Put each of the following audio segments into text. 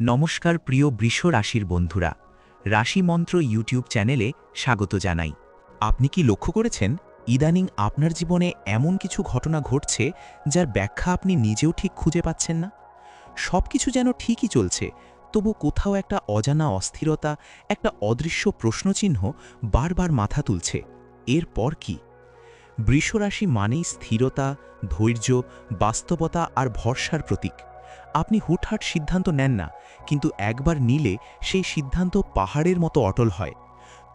নমস্কার প্রিয় বৃষ রাশির বন্ধুরা, রাশি মন্ত্র ইউটিউব চ্যানেলে স্বাগত জানাই। আপনি কি লক্ষ্য করেছেন, ইদানিং আপনার জীবনে এমন কিছু ঘটনা ঘটছে যার ব্যাখ্যা আপনি নিজেও ঠিক খুঁজে পাচ্ছেন না? সব কিছু যেন ঠিকই চলছে, তবু কোথাও একটা অজানা অস্থিরতা, একটা অদৃশ্য প্রশ্নচিহ্ন বারবার মাথা তুলছে। এরপর কি? বৃষরাশি মানেই স্থিরতা, ধৈর্য, বাস্তবতা আর ভরসার প্রতীক। আপনি হুটহাট সিদ্ধান্ত নেন না, কিন্তু একবার নিলে সেই সিদ্ধান্ত পাহাড়ের মতো অটল হয়।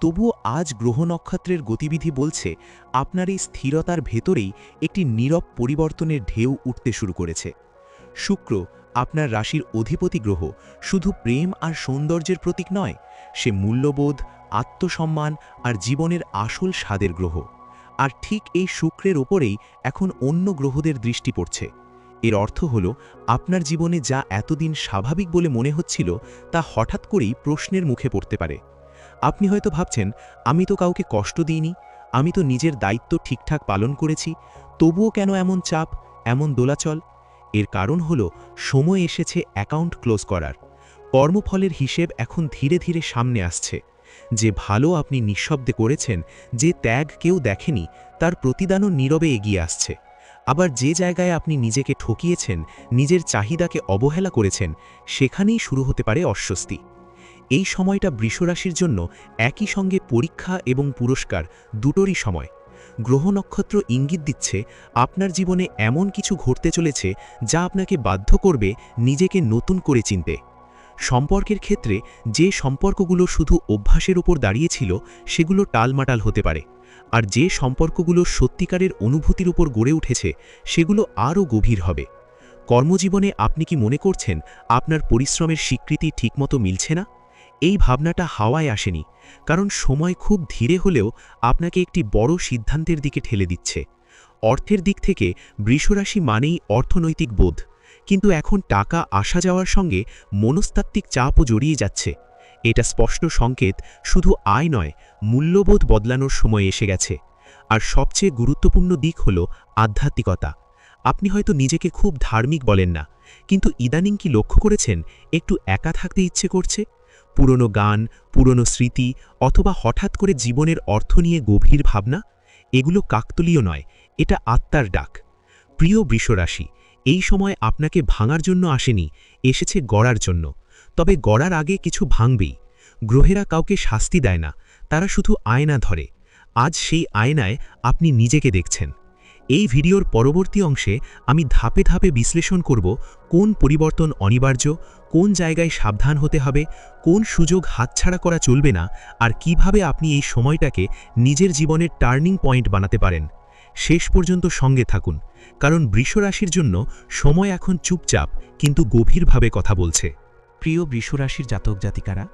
তবুও আজ গ্রহ নক্ষত্রের গতিবিধি বলছে, আপনার এই স্থিরতার ভেতরেই একটি নীরব পরিবর্তনের ঢেউ উঠতে শুরু করেছে। শুক্র, আপনার রাশির অধিপতি গ্রহ, শুধু প্রেম আর সৌন্দর্যের প্রতীক নয়, সে মূল্যবোধ, আত্মসম্মান আর জীবনের আসল স্বাদের গ্রহ। আর ঠিক এই শুক্রের ওপরেই এখন অন্য গ্রহদের দৃষ্টি পড়ছে। এর অর্থ হল, আপনার জীবনে যা এতদিন স্বাভাবিক বলে মনে হচ্ছিল, তা হঠাৎ করেই প্রশ্নের মুখে পড়তে পারে। আপনি হয়তো ভাবছেন, আমি তো কাউকে কষ্ট দিইনি, আমি তো নিজের দায়িত্ব ঠিকঠাক পালন করেছি, তবুও কেন এমন চাপ, এমন দোলাচল? এর কারণ হল, সময় এসেছে অ্যাকাউন্ট ক্লোজ করার। কর্মফলের হিসেব এখন ধীরে ধীরে সামনে আসছে। যে ভালো আপনি নিঃশব্দে করেছেন, যে ত্যাগ কেউ দেখেনি, তার প্রতিদানও নীরবে এগিয়ে আসছে। আবার যে জায়গায় আপনি নিজেকে ঠকিয়েছেন, নিজের চাহিদাকে অবহেলা করেছেন, সেখানেই শুরু হতে পারে অস্বস্তি। এই সময়টা বৃষরাশির জন্য একই সঙ্গে পরীক্ষা এবং পুরস্কার দুটোরই সময়। গ্রহ নক্ষত্র ইঙ্গিত দিচ্ছে, আপনার জীবনে এমন কিছু ঘটতে চলেছে যা আপনাকে বাধ্য করবে নিজেকে নতুন করে চিনতে। সম্পর্কের ক্ষেত্রে যে সম্পর্কগুলো শুধু অভ্যাসের উপর দাঁড়িয়েছিল সেগুলো টালমাটাল হতে পারে। আর যে সম্পর্কগুলো সত্যিকারের অনুভূতির উপর গড়ে উঠেছে, সেগুলো আরও গভীর হবে। কর্মজীবনে আপনি কি মনে করছেন আপনার পরিশ্রমের স্বীকৃতি ঠিকমতো মিলছে না? এই ভাবনাটা হাওয়ায় আসেনি, কারণ সময় খুব ধীরে হলেও আপনাকে একটি বড় সিদ্ধান্তের দিকে ঠেলে দিচ্ছে। অর্থের দিক থেকে বৃষরাশি মানেই অর্থনৈতিক বোধ, কিন্তু এখন টাকা আসা যাওয়ার সঙ্গে মনস্তাত্ত্বিক চাপও জড়িয়ে যাচ্ছে। এটা স্পষ্ট সংকেত, শুধু আয় নয়, মূল্যবোধ বদলানোর সময় এসে গেছে। আর সবচেয়ে গুরুত্বপূর্ণ দিক হল আধ্যাত্মিকতা। আপনি হয়তো নিজেকে খুব ধার্মিক বলেন না, কিন্তু ইদানিং কি লক্ষ্য করেছেন, একটু একা থাকতে ইচ্ছে করছে? পুরনো গান, পুরনো স্মৃতি, অথবা হঠাৎ করে জীবনের অর্থ নিয়ে গভীর ভাবনা? এগুলো কাকতলীয় নয়, এটা আত্মার ডাক। প্রিয় বৃষরাশি, এই সময় আপনাকে ভাঙার জন্য আসেনি, এসেছে গড়ার জন্য। তবে গড়ার আগে কিছু ভাঙবেই। গ্রহেরা কাউকে শাস্তি দেয় না, তারা শুধু আয়না ধরে। আজ সেই আয়নায় আপনি নিজেকে দেখছেন। এই ভিডিওর পরবর্তী অংশে আমি ধাপে ধাপে বিশ্লেষণ করব কোন পরিবর্তন অনিবার্য, কোন জায়গায় সাবধান হতে হবে, কোন সুযোগ হাতছাড়া করা চলবে না, আর কীভাবে আপনি এই সময়টাকে নিজের জীবনের টার্নিং পয়েন্ট বানাতে পারেন। শেষ পর্যন্ত সঙ্গে থাকুন, কারণ বৃষরাশির জন্য সময় এখন চুপচাপ, কিন্তু গভীরভাবে কথা বলছে। প্রিয় বৃষরাশির জাতক জাতিকারা,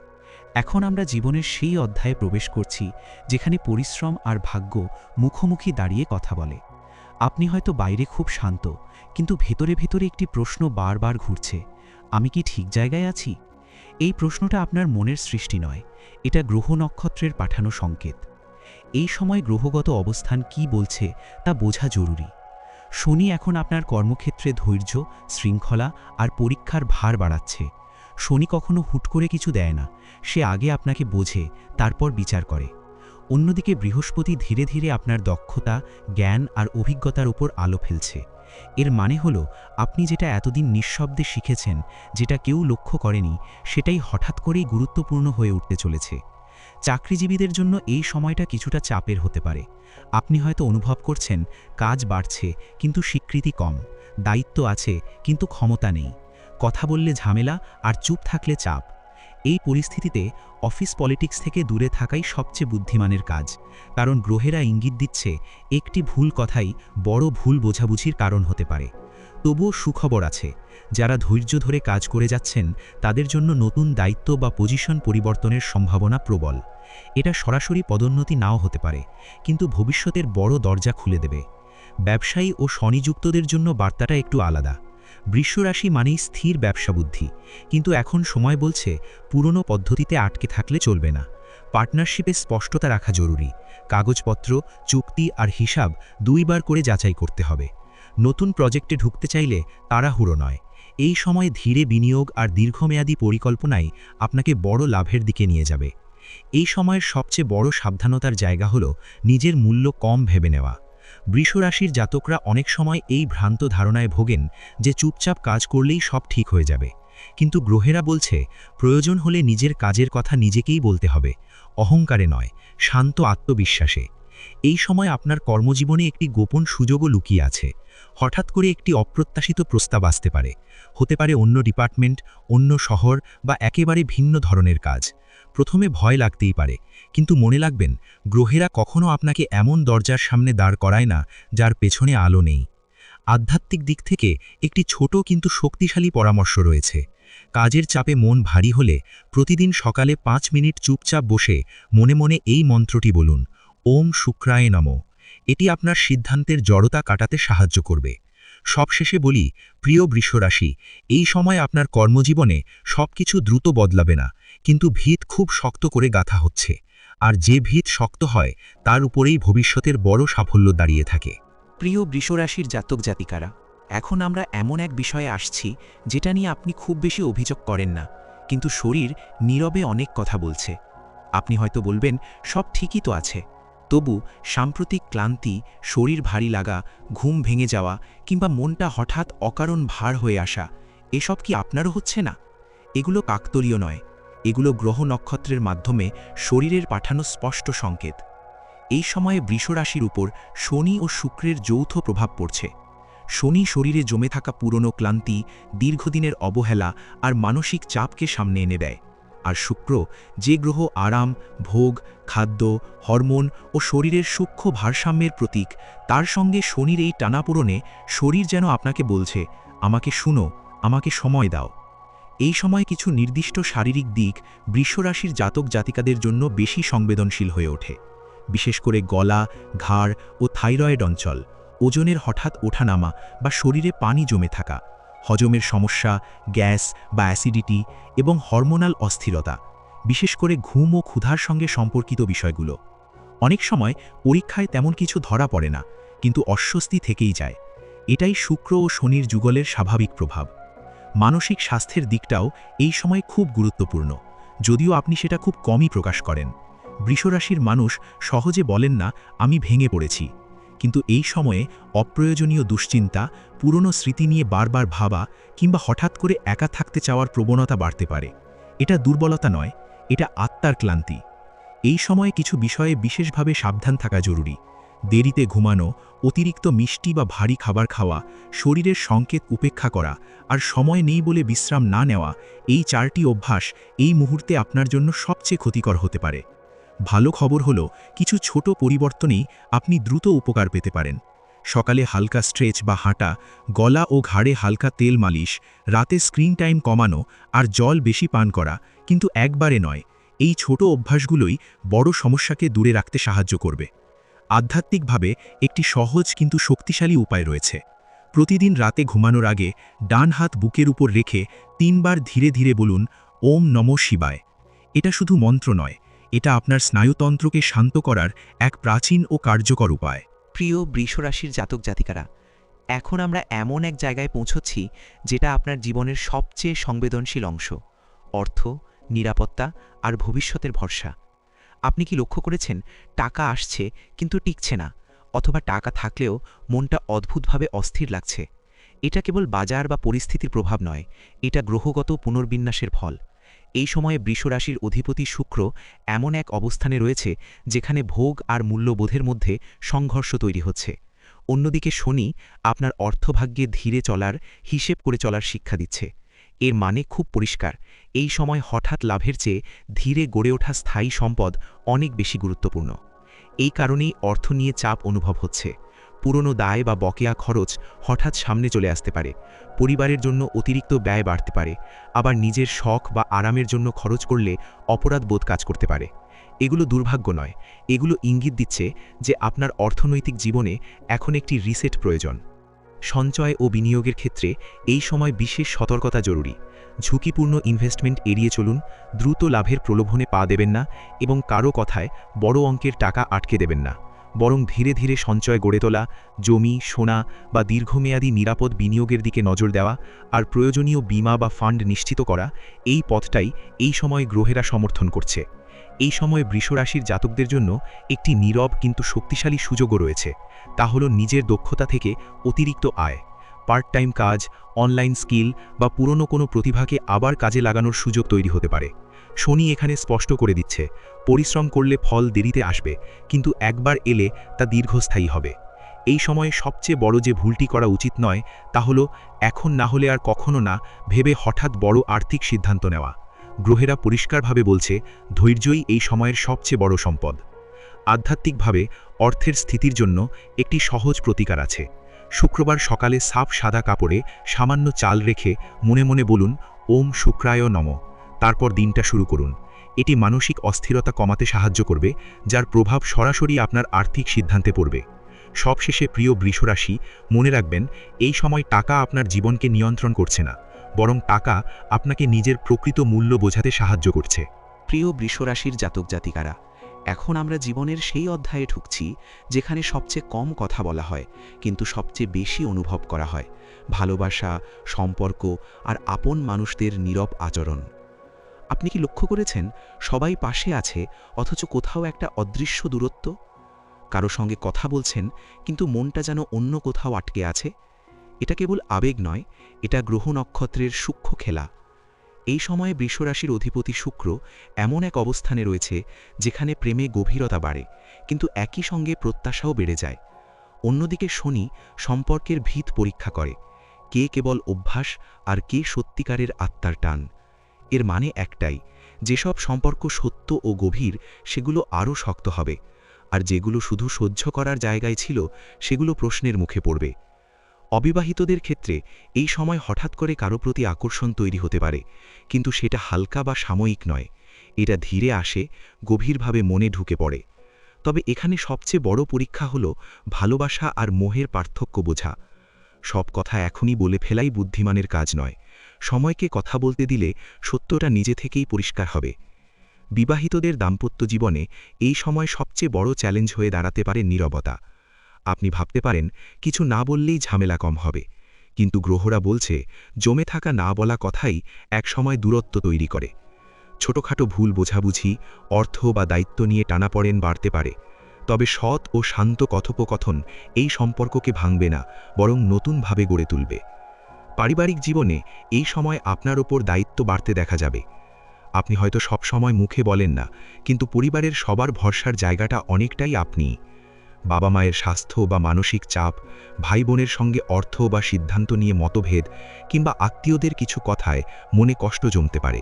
এখন আমরা জীবনের সেই অধ্যায়ে প্রবেশ করছি, যেখানে পরিশ্রম আর ভাগ্য মুখোমুখি দাঁড়িয়ে কথা বলে। আপনি হয়তো বাইরে খুব শান্ত, কিন্তু ভেতরে ভেতরে একটি প্রশ্ন বারবার ঘুরছে, আমি কি ঠিক জায়গায় আছি? এই প্রশ্নটা আপনার মনের সৃষ্টি নয়, এটা গ্রহ নক্ষত্রের পাঠানো সংকেত। এই সময় গ্রহগত অবস্থান কি বলছে তা বোঝা জরুরি। শনি এখন আপনার কর্মক্ষেত্রে ধৈর্য, শৃঙ্খলা আর পরীক্ষার ভার বাড়াচ্ছে। শনি কখনো হুট করে কিছু দেয় না। সে আগে আপনাকে বোঝে, তারপর বিচার করে। অন্যদিকে বৃহস্পতি ধীরে ধীরে আপনার দক্ষতা, জ্ঞান আর অভিজ্ঞতার উপর আলো ফেলছে। এর মানে হল, আপনি যেটা এতদিন নিঃশব্দে শিখেছেন, যেটা কেউ লক্ষ্য করেনি, সেটাই হঠাৎ করেই গুরুত্বপূর্ণ হয়ে উঠতে চলেছে। চাকরিজীবীদের জন্য এই সময়টা কিছুটা চাপের হতে পারে। আপনি হয়তো অনুভব করছেন, কাজ বাড়ছে, কিন্তু স্বীকৃতি কম, দায়িত্ব আছে, কিন্তু ক্ষমতা নেই। কথা বললে ঝামেলা আর চুপ থাকলে চাপ। এই পরিস্থিতিতে অফিস পলিটিক্স থেকে দূরে থাকাই সবচেয়ে বুদ্ধিমানের কাজ। কারণ গ্রহেরা ইঙ্গিত দিচ্ছে, একটি ভুল কথাই বড় ভুল বোঝাবুঝির কারণ হতে পারে। তবুও সুখবর আছে, যারা ধৈর্য ধরে কাজ করে যাচ্ছেন, তাদের জন্য নতুন দায়িত্ব বা পজিশন পরিবর্তনের সম্ভাবনা প্রবল। এটা সরাসরি পদোন্নতি নাও হতে পারে, কিন্তু ভবিষ্যতের বড় দরজা খুলে দেবে। ব্যবসায়ী ও স্বনিযুক্তদের জন্য বার্তাটা একটু আলাদা। বৃষরাশি মানেই স্থির ব্যবসা বুদ্ধি। কিন্তু এখন সময় বলছে, পুরনো পদ্ধতিতে আটকে থাকলে চলবে না। পার্টনারশিপে স্পষ্টতা রাখা জরুরি। কাগজপত্র, চুক্তি আর হিসাব দুইবার করে যাচাই করতে হবে। নতুন প্রজেক্টে ঢুকতে চাইলে তাড়াহুড়ো নয়। এই সময় ধীরে বিনিয়োগ আর দীর্ঘমেয়াদী পরিকল্পনাই আপনাকে বড় লাভের দিকে নিয়ে যাবে। এই সময়ের সবচেয়ে বড় সাবধানতার জায়গা হল নিজের মূল্য কম ভেবে নেওয়া। বৃষরাশির জাতকরা অনেক সময় এই ভ্রান্ত ধারণায় ভোগেন যে চুপচাপ কাজ করলেই সব ঠিক হয়ে যাবে। কিন্তু গ্রহেরা বলছে, প্রয়োজন হলে নিজের কাজের কথা নিজেকেই বলতে হবে। অহংকারে নয়, শান্ত আত্মবিশ্বাসে। এই সময় আপনার কর্মজীবনে একটি গোপন সুযোগও লুকিয়ে আছে। হঠাৎ করে একটি অপ্রত্যাশিত প্রস্তাব আসতে পারে। হতে পারে অন্য ডিপার্টমেন্ট, অন্য শহর বা একেবারে ভিন্ন ধরনের কাজ। প্রথমে ভয় লাগতেই পারে, কিন্তু মনে লাগবেন গ্রহেরা কখনো আপনাকে এমন দরজার সামনে দাঁড় করায় না, যার পেছনে আলো নেই। আধ্যাত্মিক দিক থেকে একটি ছোট কিন্তু শক্তিশালী পরামর্শ রয়েছে। কাজের চাপে মন ভারী হলে প্রতিদিন সকালে পাঁচ মিনিট চুপচাপ বসে মনে মনে এই মন্ত্রটি বলুন, ওম শুক্রায় নম। এটি আপনার সিদ্ধান্তের জড়তা কাটাতে সাহায্য করবে। সবশেষে বলি, প্রিয় বৃষরাশি, এই সময় আপনার কর্মজীবনে সবকিছু দ্রুত বদলাবে না, কিন্তু ভিত খুব শক্ত করে গাথা হচ্ছে। আর যে ভিত শক্ত হয়, তার উপরেই ভবিষ্যতের বড় সাফল্য দাঁড়িয়ে থাকে। প্রিয় বৃষরাশির জাতক জাতিকারা, এখন আমরা এমন এক বিষয়ে আসছি, যেটা নিয়ে আপনি খুব বেশি অভিযোগ করেন না, কিন্তু শরীর নীরবে অনেক কথা বলছে। আপনি হয়তো বলবেন, সব ঠিকই তো আছে। তবু সাম্প্রতিক ক্লান্তি, শরীর ভারী লাগা, ঘুম ভেঙে যাওয়া কিংবা মনটা হঠাৎ অকারণ ভার হয়ে আসা, এসব কি আপনারও হচ্ছে না? এগুলো কাকতলীয় নয়। এগুলো গ্রহ নক্ষত্রের মাধ্যমে শরীরের পাঠানো স্পষ্ট সংকেত। এই সময়ে বৃষরাশির উপর শনি ও শুক্রের যৌথ প্রভাব পড়ছে। শনি শরীরে জমে থাকা পুরনো ক্লান্তি, দীর্ঘদিনের অবহেলা আর মানসিক চাপকে সামনে এনে দেয়। আর শুক্র যে গ্রহ আরাম, ভোগ, খাদ্য, হরমোন ও শরীরের সূক্ষ্ম ভারসাম্যের প্রতীক, তার সঙ্গে শনির এই টানাপূরণে শরীর যেন আপনাকে বলছে, আমাকে শুনো, আমাকে সময় দাও। এই সময় কিছু নির্দিষ্ট শারীরিক দিক বৃষরাশির জাতক জাতিকাদের জন্য বেশি সংবেদনশীল হয়ে ওঠে, বিশেষ করে গলা, ঘাড় ও থাইরয়েড অঞ্চল, ওজনের হঠাৎ ওঠানামা বা শরীরে পানি জমে থাকা। হজমের সমস্যা, গ্যাস বা অ্যাসিডিটি এবং হরমোনাল অস্থিরতা, বিশেষ করে ঘুম ও ক্ষুধার সঙ্গে সম্পর্কিত বিষয়গুলো। অনেক সময় পরীক্ষায় তেমন কিছু ধরা পড়ে না, কিন্তু অস্বস্তি থেকেই যায়। এটাই শুক্র ও শনির যুগলের স্বাভাবিক প্রভাব। মানসিক স্বাস্থ্যের দিকটাও এই সময় খুব গুরুত্বপূর্ণ, যদিও আপনি সেটা খুব কমই প্রকাশ করেন। বৃষরাশির মানুষ সহজে বলেন না, আমি ভেঙে পড়েছি। কিন্তু এই সময়ে অপ্রয়োজনীয় দুশ্চিন্তা, পুরনো স্মৃতি নিয়ে বারবার ভাবা কিংবা হঠাৎ করে একা থাকতে চাওয়ার প্রবণতা বাড়তে পারে। এটা দুর্বলতা নয়, এটা আত্মার ক্লান্তি। এই সময়ে কিছু বিষয়ে বিশেষভাবে সাবধান থাকা জরুরি। দেরিতে ঘুমানো, অতিরিক্ত মিষ্টি বা ভারী খাবার খাওয়া, শরীরের সংকেত উপেক্ষা করা আর সময় নেই বলে বিশ্রাম না নেওয়া, এই চারটি অভ্যাস এই মুহূর্তে আপনার জন্য সবচেয়ে ক্ষতিকর হতে পারে। ভালো খবর হলো, কিছু ছোট পরিবর্তনেই আপনি দ্রুত উপকার পেতে পারেন। সকালে হালকা স্ট্রেচ বা হাঁটা, গলা ও ঘাড়ে হালকা তেল মালিশ, রাতে স্ক্রিন টাইম কমানো আর জল বেশি পান করা, কিন্তু একবারে নয়। এই ছোট অভ্যাসগুলোই বড় সমস্যাকে দূরে রাখতে সাহায্য করবে। আধ্যাত্মিকভাবে একটি সহজ কিন্তু শক্তিশালী উপায় রয়েছে। প্রতিদিন রাতে ঘুমানোর আগে ডান হাত বুকের উপর রেখে তিনবার ধীরে ধীরে বলুন, ওম নম শিবায়। এটা শুধু মন্ত্র নয় এটা আপনার স্নায়ুতন্ত্রকে শান্ত করার এক প্রাচীন ও কার্যকর উপায়। প্রিয় বৃষরাশির জাতক জাতিকারা, এখন আমরা এমন এক জায়গায় পৌঁছচ্ছি যেটা আপনার জীবনের সবচেয়ে সংবেদনশীল অংশ, অর্থ, নিরাপত্তা আর ভবিষ্যতের ভরসা। আপনি কি লক্ষ্য করেছেন, টাকা আসছে কিন্তু টিকছে না, অথবা টাকা থাকলেও মনটা অদ্ভুতভাবে অস্থির লাগছে? এটা কেবল বাজার বা পরিস্থিতির প্রভাব নয়, এটা গ্রহগত পুনর্বিন্যাসের ফল। এই সময়ে বৃষরাশির অধিপতি শুক্র এমন এক অবস্থানে রয়েছে যেখানে ভোগ আর মূল্যবোধের মধ্যে সংঘর্ষ তৈরি হচ্ছে। অন্যদিকে শনি আপনার অর্থভাগ্যে ধীরে চলার, হিসেব করে চলার শিক্ষা দিচ্ছে। এর মানে খুব পরিষ্কার। এই সময় হঠাৎ লাভের চেয়ে ধীরে গড়ে ওঠা স্থায়ী সম্পদ অনেক বেশি গুরুত্বপূর্ণ। এই কারণেই অর্থ নিয়ে চাপ অনুভব হচ্ছে। পুরনো দায় বা বকেয়া খরচ হঠাৎ সামনে চলে আসতে পারে। পরিবারের জন্য অতিরিক্ত ব্যয় বাড়তে পারে। আবার নিজের শখ বা আরামের জন্য খরচ করলে অপরাধ বোধ কাজ করতে পারে। এগুলো দুর্ভাগ্য নয়। এগুলো ইঙ্গিত দিচ্ছে যে আপনার অর্থনৈতিক জীবনে এখন একটি রিসেট প্রয়োজন। সঞ্চয় ও বিনিয়োগের ক্ষেত্রে এই সময় বিশেষ সতর্কতা জরুরি। ঝুঁকিপূর্ণ ইনভেস্টমেন্ট এড়িয়ে চলুন, দ্রুত লাভের প্রলোভনে পা দেবেন না এবং কারও কথায় বড় অঙ্কের টাকা আটকে দেবেন না। বরং ধীরে ধীরে সঞ্চয় গড়ে তোলা, জমি, সোনা বা দীর্ঘমেয়াদী নিরাপদ বিনিয়োগের দিকে নজর দেওয়া আর প্রয়োজনীয় বিমা বা ফান্ড নিশ্চিত করা এই পথটাই এই সময় গ্রহেরা সমর্থন করছে। এই সময়ে বৃষরাশির জাতকদের জন্য একটি নীরব কিন্তু শক্তিশালী সুযোগও রয়েছে। তা হল নিজের দক্ষতা থেকে অতিরিক্ত আয়। পার্ট টাইম কাজ, অনলাইন স্কিল বা পুরনো কোনো প্রতিভাকে আবার কাজে লাগানোর সুযোগ তৈরি হতে পারে। শনি এখানে স্পষ্ট করে দিচ্ছে, পরিশ্রম করলে ফল দেরিতে আসবে, কিন্তু একবার এলে তা দীর্ঘস্থায়ী হবে। এই সময়ে সবচেয়ে বড় যে ভুলটি করা উচিত নয়, তা হল এখন না হলে আর কখনো না ভেবে হঠাৎ বড় আর্থিক সিদ্ধান্ত নেওয়া। গ্রহেরা পরিষ্কারভাবে বলছে, ধৈর্যই এই সময়ের সবচেয়ে বড় সম্পদ। আধ্যাত্মিকভাবে অর্থের স্থিতির জন্য একটি সহজ প্রতিকার আছে। শুক্রবার সকালে সাফ সাদা কাপড়ে সামান্য চাল রেখে মনে মনে বলুন, ওম শুক্রায় নম। তারপর দিনটা শুরু করুন। এটি মানসিক অস্থিরতা কমাতে সাহায্য করবে, যার প্রভাব সরাসরি আপনার আর্থিক সিদ্ধান্তে পড়বে। সবশেষে প্রিয় বৃষরাশি, মনে রাখবেন, এই সময় টাকা আপনার জীবনকে নিয়ন্ত্রণ করছে না, বরং টাকা আপনাকে নিজের প্রকৃত মূল্য বোঝাতে সাহায্য করছে। প্রিয় বৃষরাশির জাতক জাতিকারা এখন আমরা জীবনের সেই অধ্যায়ে ঢুকছি, যেখানে সবচেয়ে কম কথা বলা হয়, কিন্তু সবচেয়ে বেশি অনুভব করা হয়, ভালোবাসা, সম্পর্ক আর আপন মানুষদের নীরব আচরণ। আপনি কি লক্ষ্য করেছেন, সবাই পাশে আছে, অথচ কোথাও একটা অদৃশ্য দূরত্ব? কারও সঙ্গে কথা বলছেন, কিন্তু মনটা যেন অন্য কোথাও আটকে আছে? এটা কেবল আবেগ নয়, এটা গ্রহ নক্ষত্রের সূক্ষ্ম খেলা। এই সময়ে বৃষরাশির অধিপতি শুক্র এমন এক অবস্থানে রয়েছে যেখানে প্রেমে গভীরতা বাড়ে, কিন্তু একই সঙ্গে প্রত্যাশাও বেড়ে যায়। অন্যদিকে শনি সম্পর্কের ভিত পরীক্ষা করে, কে কেবল অভ্যাস আর কে সত্যিকারের আত্মার টান। এর মানে একটাই, যেসব সম্পর্ক সত্য ও গভীর, সেগুলো আরও শক্ত হবে, আর যেগুলো শুধু সহ্য করার জায়গায় ছিল, সেগুলো প্রশ্নের মুখে পড়বে। অবিবাহিতদের ক্ষেত্রে এই সময় হঠাৎ করে কারও প্রতি আকর্ষণ তৈরি হতে পারে, কিন্তু সেটা হালকা বা সাময়িক নয়। এটা ধীরে আসে, গভীরভাবে মনে ঢুকে পড়ে। তবে এখানে সবচেয়ে বড় পরীক্ষা হল ভালোবাসা আর মোহের পার্থক্য বোঝা। সব কথা এখনই বলে ফেলাই বুদ্ধিমানের কাজ নয়। সময়কে কথা বলতে দিলে সত্যটা নিজে থেকেই পরিষ্কার হবে। বিবাহিতদের দাম্পত্য জীবনে এই সময় সবচেয়ে বড় চ্যালেঞ্জ হয়ে দাঁড়াতে পারে নীরবতা। আপনি ভাবতে পারেন, কিছু না বললেই ঝামেলা কম হবে। কিন্তু গ্রহরা বলছে, জমে থাকা না বলা কথাই একসময় দূরত্ব তৈরি করে। ছোটখাটো ভুল বোঝাবুঝি, অর্থ বা দায়িত্ব নিয়ে টানাপড়েন বাড়তে পারে। তবে সৎ ও শান্ত কথোপকথন এই সম্পর্ককে ভাঙবে না, বরং নতুনভাবে গড়ে তুলবে। পারিবারিক জীবনে এই সময় আপনার ওপর দায়িত্ব বাড়তে দেখা যাবে। আপনি হয়তো সব সময় মুখে বলেন না, কিন্তু পরিবারের সবার ভরসার জায়গাটা অনেকটাই আপনি। বাবা মায়ের স্বাস্থ্য বা মানসিক চাপ ভাই বোনের সঙ্গে অর্থ বা সিদ্ধান্ত নিয়ে মতভেদ কিংবা আত্মীয়দের কিছু কথায় মনে কষ্ট জমতে পারে।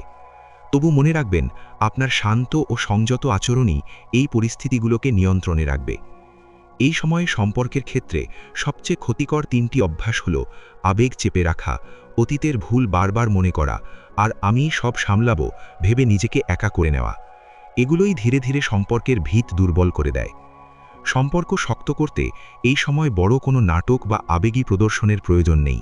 তবু মনে রাখবেন, আপনার শান্ত ও সংযত আচরণই এই পরিস্থিতিগুলোকে নিয়ন্ত্রণে রাখবে। এই সময়ে সম্পর্কের ক্ষেত্রে সবচেয়ে ক্ষতিকর তিনটি অভ্যাস হল আবেগ চেপে রাখা, অতীতের ভুল বারবার মনে করা আর আমি সব সামলাবো, ভেবে নিজেকে একা করে নেওয়া। এগুলোই ধীরে ধীরে সম্পর্কের ভিত দুর্বল করে দেয়। সম্পর্ক শক্ত করতে এই সময় বড় কোনো নাটক বা আবেগী প্রদর্শনের প্রয়োজন নেই।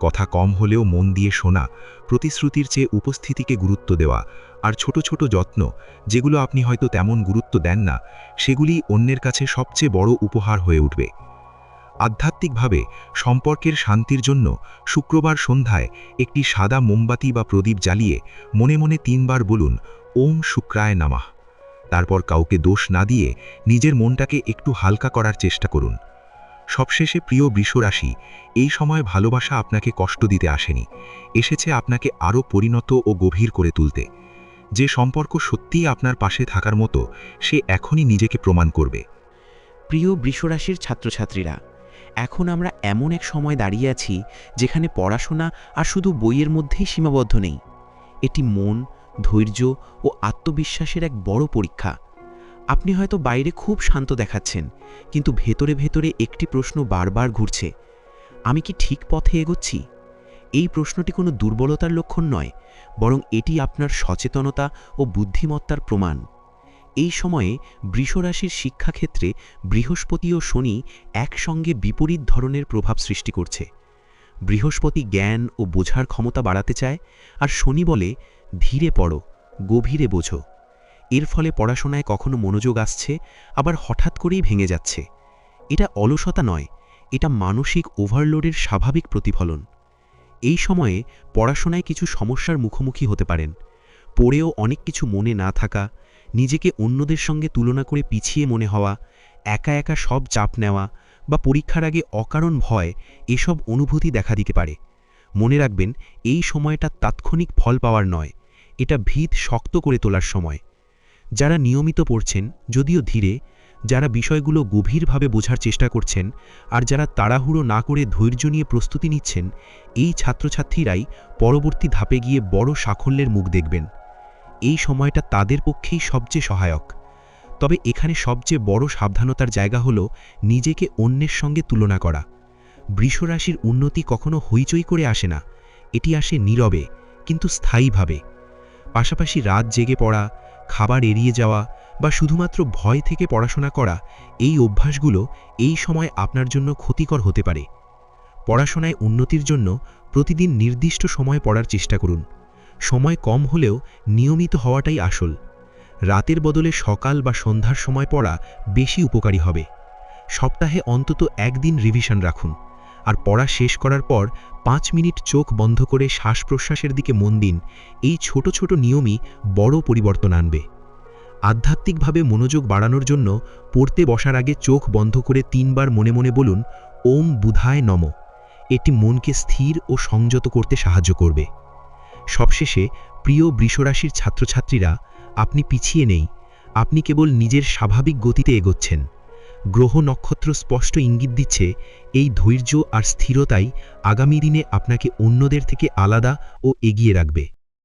কথা কম হলেও মন দিয়ে শোনা, প্রতিশ্রুতির চেয়ে উপস্থিতিকে গুরুত্ব দেওয়া আর ছোট ছোট যত্ন, যেগুলো আপনি হয়তো তেমন গুরুত্ব দেন না, সেগুলি অন্যের কাছে সবচেয়ে বড় উপহার হয়ে উঠবে। আধ্যাত্মিকভাবে সম্পর্কের শান্তির জন্য শুক্রবার সন্ধ্যায় একটি সাদা মোমবাতি বা প্রদীপ জ্বালিয়ে মনে মনে তিনবার বলুন, ওম শুক্রায় নামাহ তারপর কাউকে দোষ না দিয়ে নিজের মনটাকে একটু হালকা করার চেষ্টা করুন। সবশেষে প্রিয় বৃষরাশি, এই সময় ভালোবাসা আপনাকে কষ্ট দিতে আসেনি। এসেছে আপনাকে আরও পরিণত ও গভীর করে তুলতে। যে সম্পর্ক সত্যিই আপনার পাশে থাকার মতো, সে এখনই নিজেকে প্রমাণ করবে। প্রিয় বৃষরাশির ছাত্রছাত্রীরা, এখন আমরা এমন এক সময় দাঁড়িয়ে আছি যেখানে পড়াশোনা আর শুধু বইয়ের মধ্যেই সীমাবদ্ধ নেই। এটি মন ধৈর্য ও আত্মবিশ্বাসের এক বড় পরীক্ষা। আপনি হয়তো বাইরে খুব শান্ত দেখাচ্ছেন, কিন্তু ভেতরে ভেতরে একটি প্রশ্ন বারবার ঘুরছে, আমি কি ঠিক পথে এগোচ্ছি? এই প্রশ্নটি কোনো দুর্বলতার লক্ষণ নয়, বরং এটি আপনার সচেতনতা ও বুদ্ধিমত্তার প্রমাণ। এই সময়ে বৃষরাশির শিক্ষাক্ষেত্রে বৃহস্পতি ও শনি একসঙ্গে বিপরীত ধরনের প্রভাব সৃষ্টি করছে। বৃহস্পতি জ্ঞান ও বোঝার ক্ষমতা বাড়াতে চায়, আর শনি বলে ধীরে পড়ো, গভীরে বোঝো। এর ফলে পড়াশোনায় কখনো মনোযোগ আসছে, আবার হঠাৎ করেই ভেঙে যাচ্ছে। এটা অলসতা নয়, এটা মানসিক ওভারলোডের স্বাভাবিক প্রতিফলন। এই সময়ে পড়াশোনায় কিছু সমস্যার মুখোমুখি হতে পারেন। পড়েও অনেক কিছু মনে না থাকা, নিজেকে অন্যদের সঙ্গে তুলনা করে পিছিয়ে মনে হওয়া, একা একা সব চাপ নেওয়া বা পরীক্ষার আগে অকারণ ভয়, এসব অনুভূতি দেখা দিতে পারে। মনে রাখবেন, এই সময়টা তাৎক্ষণিক ফল পাওয়ার নয় এটা ভিত শক্ত করে তোলার সময়। যারা নিয়মিত পড়ছেন, যদিও ধীরে, যারা বিষয়গুলো গভীরভাবে বোঝার চেষ্টা করছেন, আর যারা তাড়াহুড়ো না করে ধৈর্য নিয়ে প্রস্তুতি নিচ্ছেন, এই ছাত্রছাত্রীরাই পরবর্তী ধাপে গিয়ে বড় সাফল্যের মুখ দেখবেন। এই সময়টা তাদের পক্ষেই সবচেয়ে সহায়ক। তবে এখানে সবচেয়ে বড় সাবধানতার জায়গা হল নিজেকে অন্যের সঙ্গে তুলনা করা। বৃষরাশির উন্নতি কখনো হইচই করে আসে না। এটি আসে নীরবে, কিন্তু স্থায়ীভাবে। পাশাপাশি রাত জেগে পড়া, খাবার এড়িয়ে যাওয়া বা শুধুমাত্র ভয় থেকে পড়াশোনা করা এই অভ্যাসগুলো এই সময় আপনার জন্য ক্ষতিকর হতে পারে। পড়াশোনায় উন্নতির জন্য প্রতিদিন নির্দিষ্ট সময় পড়ার চেষ্টা করুন। সময় কম হলেও নিয়মিত হওয়াটাই আসল। রাতের বদলে সকাল বা সন্ধ্যার সময় পড়া বেশি উপকারী হবে। সপ্তাহে অন্তত একদিন রিভিশন রাখুন। আর পড়া শেষ করার পর পাঁচ মিনিট চোখ বন্ধ করে শ্বাস প্রশ্বাসের দিকে মন দিন। এই ছোট ছোট নিয়মই বড় পরিবর্তন আনবে। আধ্যাত্মিকভাবে মনোযোগ বাড়ানোর জন্য পড়তে বসার আগে চোখ বন্ধ করে তিনবার মনে মনে বলুন, ওম বুধায় নম। এটি মনকে স্থির ও সংযত করতে সাহায্য করবে। সবশেষে, প্রিয় বৃষরাশির ছাত্রছাত্রীরা, আপনি পিছিয়ে নেই। আপনি কেবল নিজের স্বাভাবিক গতিতে এগোচ্ছেন। গ্রহ নক্ষত্র স্পষ্ট ইঙ্গিত দিচ্ছে, এই ধৈর্য আর স্থিরতাই আগামী দিনে আপনাকে অন্যদের থেকে আলাদা ও এগিয়ে রাখবে।